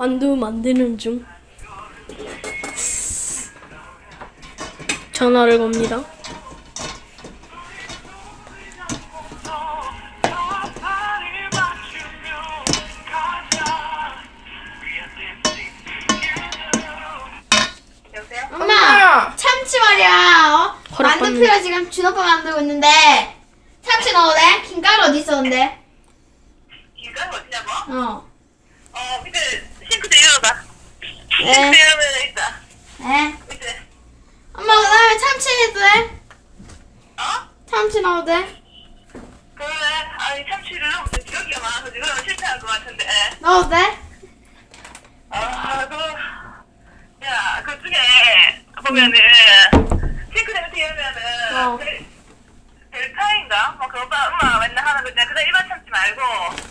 만두 만드는 중. 전화를 겁니다. 엄마 참치 말이야 어? 허락 만두피가 지금 준오빠 만들고 있는데 참치 넣어도 돼? 김가루 어디 있었는데? 길가루 어디냐고? 어 어, 밑에 싱크대 열어봐. 네. 싱크대 열면 있다. 네. 엄마 그 다음에 참치 해도 돼? 어? 참치 넣어도 돼? 그러면, 아니, 참치를 너무 기억이 많아서 지금 실패할 것 같은데. 넣어도 돼? 아, 그, 야, 그 중에 보면은, 싱크대 밑에 열면은, 어. 델, 델타인가? 뭐, 그 오빠, 엄마 맨날 하는 건데, 그다 일반 참치 말고,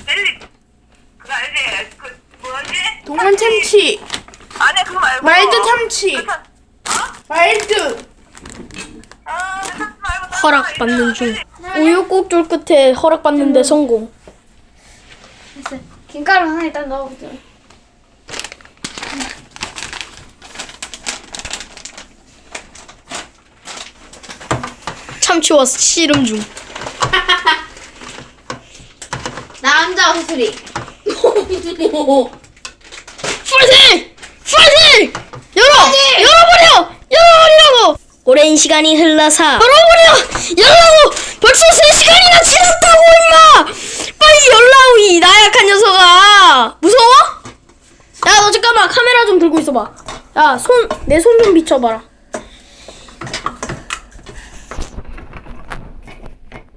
델리, 그거 알지? 그, 뭐지? 동원 참치, 아니야, 그거 말고. 말드 참치, 그 참- 어? 말드. 아, 그 참치 말고. 다른 허락 거 받는 있잖아. 중. 델리. 우유 꼭줄 끝에 허락 받는데 성공. 됐어 김가루 하나 일단 넣어보자 참치와 씨름 중. 나 혼자 호수리 파이팅! 파이팅! 열어! 열어버려! 열어버리라고! 오랜 시간이 흘러서 열어버려! 열라고! 벌써 3시간이나 지났다고 임마! 빨리 열라고 이 나약한 녀석아! 무서워? 야 너 잠깐만 카메라 좀 들고 있어봐 야 손 내 손 좀 비춰봐라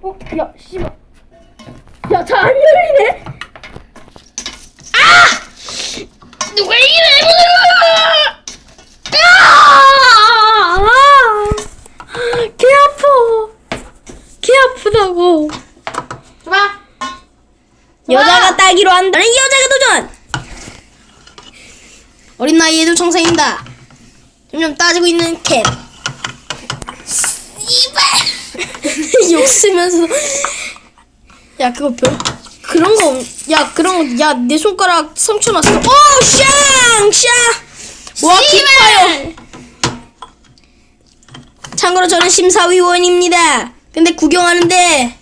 어? 야 씨발 야잘 안 열리네 누가 이기나 해보자! 아! 개 아파. 개 아프다고. 줘봐 따기로 한다는 여자가 도전. 어린 나이에도 청소입니다. 점점 따지고 있는 캡. 씨발. 욕 쓰면서. 야 그거 별 그런 거. 없- 야 그런 거. 야 내 손가락 상처 났어. 오 샹! 샹! 와 기파요. 참고로 저는 심사위원입니다. 근데 구경하는데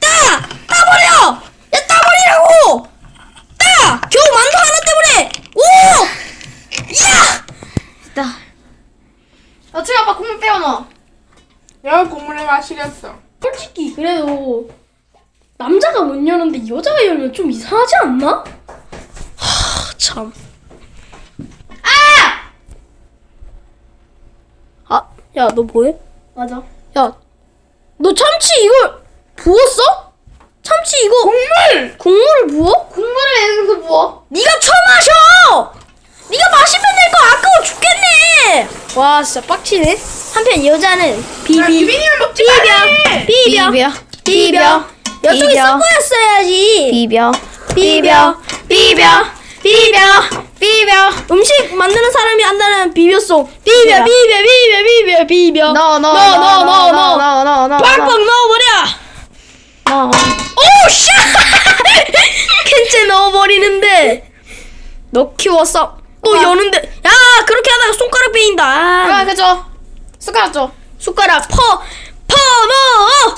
따! 따버려! 야 따버리라고! 따! 겨우 만두 하나 때문에! 오! 야! 됐다 어떻게 아빠 국물 빼어 넣어 여 국물에 마시겠어. 솔직히 그래도 남자가 못 여는데 여자가 열면 좀 이상하지 않나? 하 참. 아! 아, 야 너 뭐해? 맞아 야, 너 참치 이걸 부었어? 참치 이거 국물! 국물을 부어? 국물을 왜 여기서 부어? 네가 처마셔! 네가 마시면 될 거 아까워 죽겠네! 와 진짜 빡치네. 한편 여자는 야, 비비 비비니를 먹지 비벼. 말래. 비벼. 비벼. 여쪽이 비벼. 섞어였어야지. 비벼. 비벼. 비벼. 비벼. 비벼. 음식 만드는 사람이 한다는 비벼송. 비벼. 비벼 비벼 비벼 비벼 넣어 오 씨! 캔째 넣어버리는데 너 키웠어? 또 아. 여는데 야 그렇게 하다가 손가락 베인다. 아, 아 그죠. 숟가락 줘. 숟가락 퍼 퍼 넣어.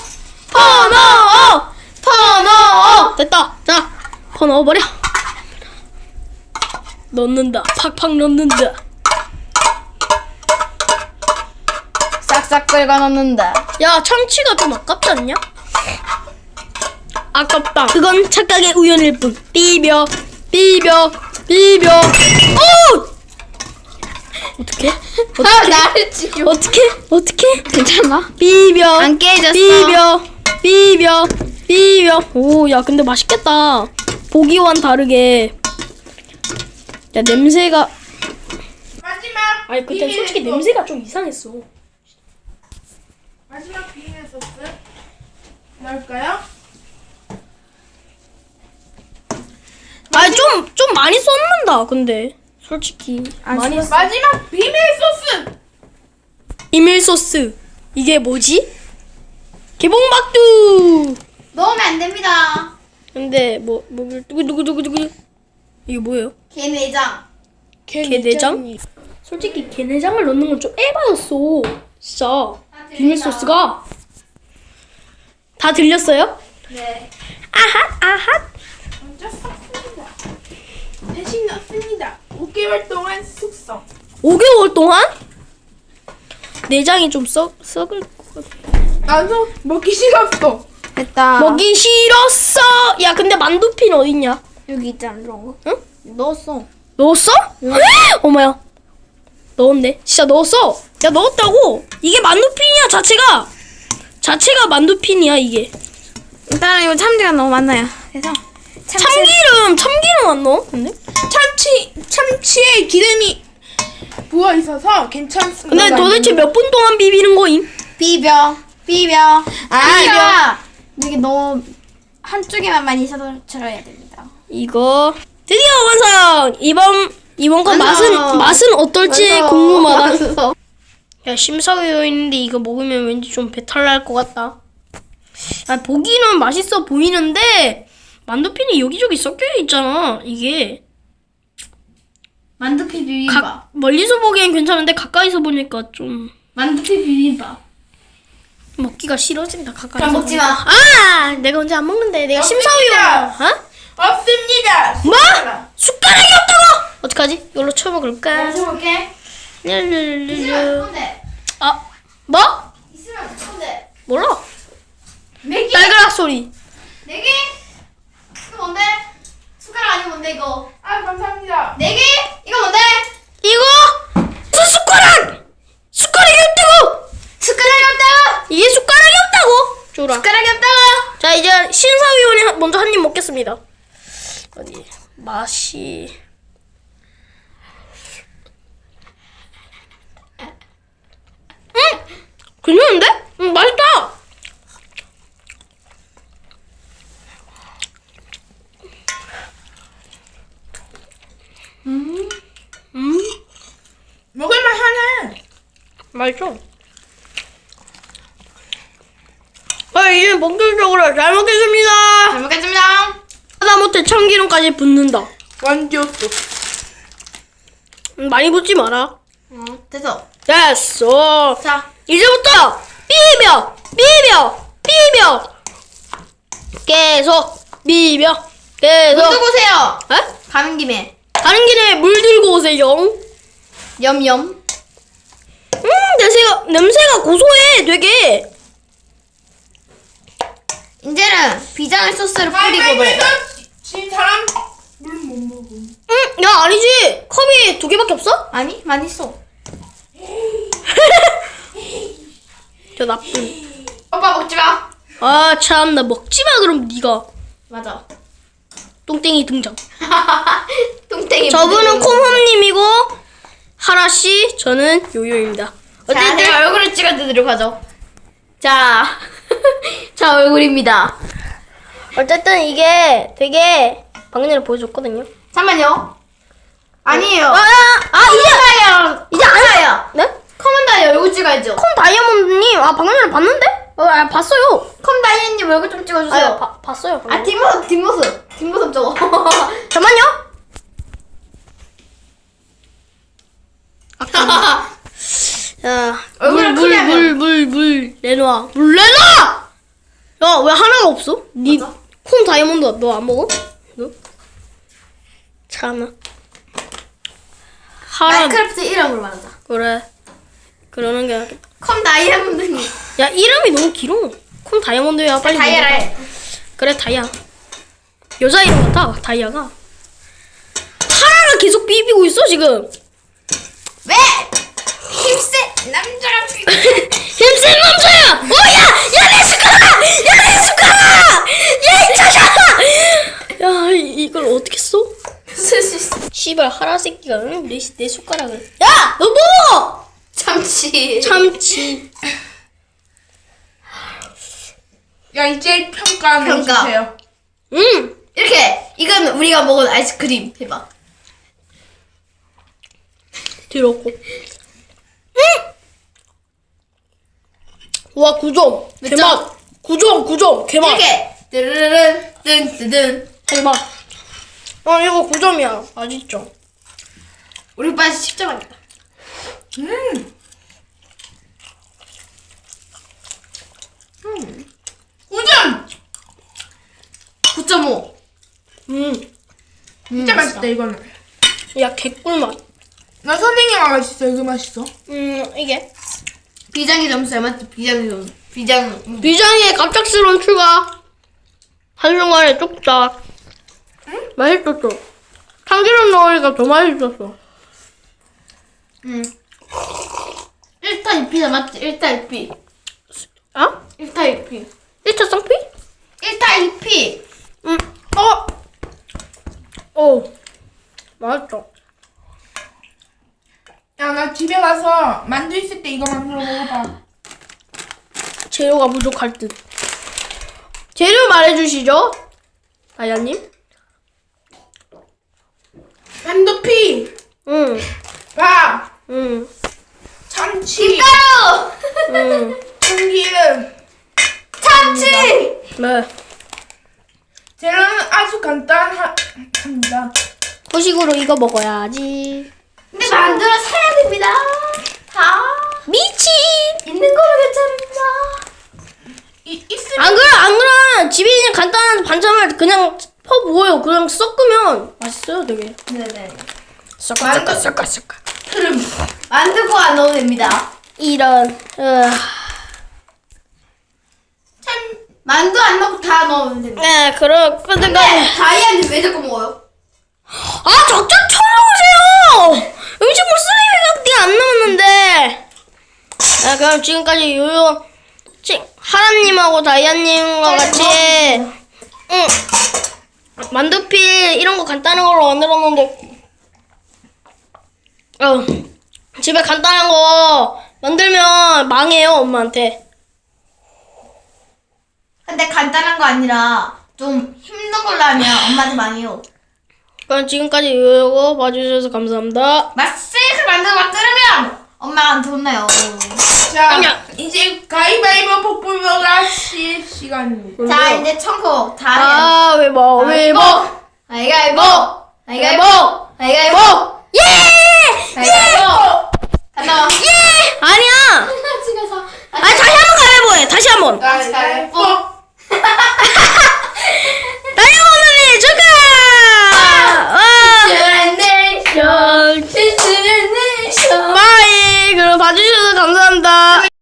퍼 넣어. 퍼 넣어. 됐다. 자 퍼 넣어 버려. 넣는다. 팍팍 넣는다. 싹싹 긁어 넣는다. 야 참치가 좀 아깝지 않냐? 아깝다. 그건 착각의 우연일 뿐. 비벼 비벼 비벼. 오! 어떻게 아 어떻게 나를 지금. 어떻게 어떻게 괜찮아? 비벼 안 깨졌어. 비벼 비벼 비벼. 오 야 근데 맛있겠다. 보기와는 다르게. 야 냄새가. 마지막. 아니 그때 솔직히 소스. 냄새가 좀 이상했어. 마지막 비빔 소스. 넣을까요? 아니 좀좀 많이 썼는다 근데 솔직히 많이 썼- 마지막 비빔 소스. 이밀 소스 이게 뭐지? 개봉박두 넣으면 안 됩니다 근데 뭐 뭐 누구 누구 누구 누구 이게 뭐예요? 개 내장. 게내장? 솔직히 게내장을 넣는 건 좀 에바였어. 진짜. 비밀 소스가 다 들렸어요? 네. 아핫 아핫. 먼저 썼습니다. 대신 넣습니다. 5개월 동안 숙성. 5개월 동안 내장이 좀 썩, 썩을 것 같아. 나도 먹기 싫었어. 됐다. 먹기 싫었어. 야 근데 만두핀 어딨냐? 여기 있잖아 이런 거. 응? 넣었어. 넣었어? 어머야. 넣었네. 진짜 넣었어. 야 넣었다고. 이게 만두핀이야 자체가. 자체가 만두핀이야 이게. 일단 이거 참기가 너무 많아요. 그래서 참기름 참기름 안 넣어? 근데? 참치 참치에 기름이 부어 있어서 괜찮습니다. 근데 도대체 몇 분 동안 비비는 거임? 비벼. 비벼. 아, 비벼. 이게 너무 한쪽에만 많이 쳐야 됩니다. 이거 드디어 완성. 이번 이번 거 완성. 맛은 맛은 어떨지 완성. 궁금하다. 완성. 야 심사위원인데 이거 먹으면 왠지 좀 배탈 날 것 같다. 아 보기는 맛있어 보이는데 만두핀이 여기저기 섞여 있잖아. 이게 만두피 비빔밥. 가, 멀리서 보기엔 괜찮은데 가까이서 보니까 좀 만두피 비빔밥. 먹기가 싫어진다. 가까이. 그럼 먹지 마. 아, 내가 언제 안 먹는데 내가 심사위원. 어? 없습니다. 뭐? 숟가락이 없다고? 어떡하지? 이걸로 쳐먹을까? 뭔데? 아, 뭐? 있으면 뭔데? 몰라. 맥이? 딸그락 소리. 네 개? 이거 뭔데? 숟가락 아니면 뭔데 이거? 아 감사합니다. 네 개? 이거 뭔데? 이거 무슨 숟가락? 숟가락이 없다고. 숟가락이 없다고! 이게 숟가락이 없다고. 줘라. 숟가락이 없다고! 자 이제 심사위원이 한- 먼저 한 입 먹겠습니다. 어디 맛이 음 괜찮은데? 음 맛있다. 음, 음 먹을만 하네. 맛있어. 아 이제 본격적으로 잘 먹겠습니다. 잘 먹겠습니다. 하다못해 참기름까지 붓는다. 완전 음, 많이 붓지 마라. 어, 됐어. 됐어. 자, 이제부터 비벼, 비벼, 비벼. 계속 비벼, 계속. 물 들고 오세요. 에? 가는 김에. 가는 길에 물 들고 오세요. 염염. 음, 냄새가 냄새가 고소해, 되게. 이제는 비장의 소스를 뿌리고 가위바위보에서 그래. 진 사람 물은 못 먹어. 음, 야 아니지. 컵이 두 개밖에 없어? 아니, 많이 써. 저 나쁜. 오빠 먹지 마. 아 참, 나 먹지 마 그럼 네가 맞아. 똥땡이 등장. 뚱땡이. 저분은 콤홈님이고 하라 씨, 저는 요요입니다. 자, 어쨌든 내가 얼굴을 찍어드리도록 하죠. 자, 자 얼굴입니다. 어쨌든 이게 되게 방금 전에 보여줬거든요. 잠만요. 아니에요. 아, 아, 아 이제 다이아. 이제 안 다이아. 네? 커먼 다이아 얼굴 찍어야죠. 콤 다이아몬드님, 아 방금 전에 봤는데? 어, 아, 봤어요. 컴 다이아님 얼굴 좀 찍어주세요. 아, 바, 봤어요. 아 뒷모습 뒷모습 뒷모습 저거. 잠만요. 야, 얼굴을 물, 물, 크게 하면. 물, 물, 물 내놔. 물 내놔. 야, 왜 하나가 없어? 니, 맞아. 콤 다이아몬드 너 안 먹어? 너? 참아. 하라. 마인크래프트 이름으로 말하자. 그래. 그러는 게 낫겠다. 컴 다이아몬드님. 야, 이름이 너무 길어. 콤 다이아몬드야. 빨리. 다이아라. 해. 그래, 다이아. 여자 이름 같아, 다이아가. 하라가 계속 비비고 있어, 지금. 왜? 힘세 남자가 비- 힘센 남자야! 어, 야! 야, 내 숟가락! 야, 내 숟가락! 야, 이 자식아! 야, 이- 이걸 어떻게 써? 쓸수 있어. 씨발, 하라 새끼가, 응? 내, 내 숟가락을. 야! 너 먹어! 참치. 참치. 야 이제 평가 한번 평가. 주세요. 음! 이렇게 이건 우리가 먹은 아이스크림 해봐. 들었고. 음! 와, 9점. 몇 개맛. 9점, 9점. 개맛. 이렇게 뜨르르른 뜬뜨든 개맛. 어 이거 9점이야. 맛있죠? 우리 오빠 10점 하겠다. 음. 음. 9점! 9.5. 음. 맛있다, 이거는. 야 개꿀맛. 나 선생님아 맛있어, 이거 맛있어. 음 이게 비장의 점수야, 맞지? 비장의 점수. 비장. 비장의 갑작스러운 출가. 한순간에 뚝딱. 응? 맛있었어. 참기름 넣으니까 더 맛있었어. 응. 1타 2피다, 맞지? 1타 2피. 아? 1타 2피. 1차 쌍피? 1타 2피. 응. 어. 오. 맛있다. 야, 나 집에 가서 만두 있을 때 이거 만들어 먹어봐. 재료가 부족할 듯. 재료 말해주시죠. 다야님. 만두피, 응. 밥, 응. 참치, 가루! 응. 참기름. 참치! 네. 재료는 아주 간단합니다. 후식으로 이거 먹어야지. 근데 만들어 사야 됩니다. 다. 미친. 있는 거로 괜찮습니다. 이, 있으면 안 그래 안 그래 집에 있는 간단한 반찬을 그냥 퍼 부어요. 그냥 섞으면 맛있어요 되게. 네네. 섞어 섞어 섞어 섞어. 그럼 만들고 안 넣어도 됩니다. 이런. 으. 참 만두 안 넣고 다 넣으면 됩니다. 네 그럼 근데 근데 다이아는 왜 자꾸 먹어요? 아 적자 쳐놓으세요. 음식물 쓰레기가 안 남았는데. 아 그럼 지금까지 요요 치- 하람님하고 다이아님과 같이 응 만두피 이런 거 간단한 걸로 만들었는데 어 집에 간단한 거 만들면 망해요 엄마한테. 근데 간단한 거 아니라 좀 힘든 걸로 하면 엄마한테 망해요. 그럼 지금까지 이거 봐주셔서 감사합니다. 맛있게 만들어 맛들으면 엄마가 돈 내요. 자, 아니야. 이제 가위바위보 복불복을 실 시간입니다. 자 이제 청코 다 해. 아, 위보, 위보, 아이가이보 아이가이보 위보, 아이가이보 위보, 예! 아이가이보 예! 간다. 예! 아니야! 집에서 아, 다시 한 번 가위바위보해, 다시 한 번! 가위바위보. 다이아몬드 축하! 와! 와! 바이 그럼 봐주셔서 감사합니다.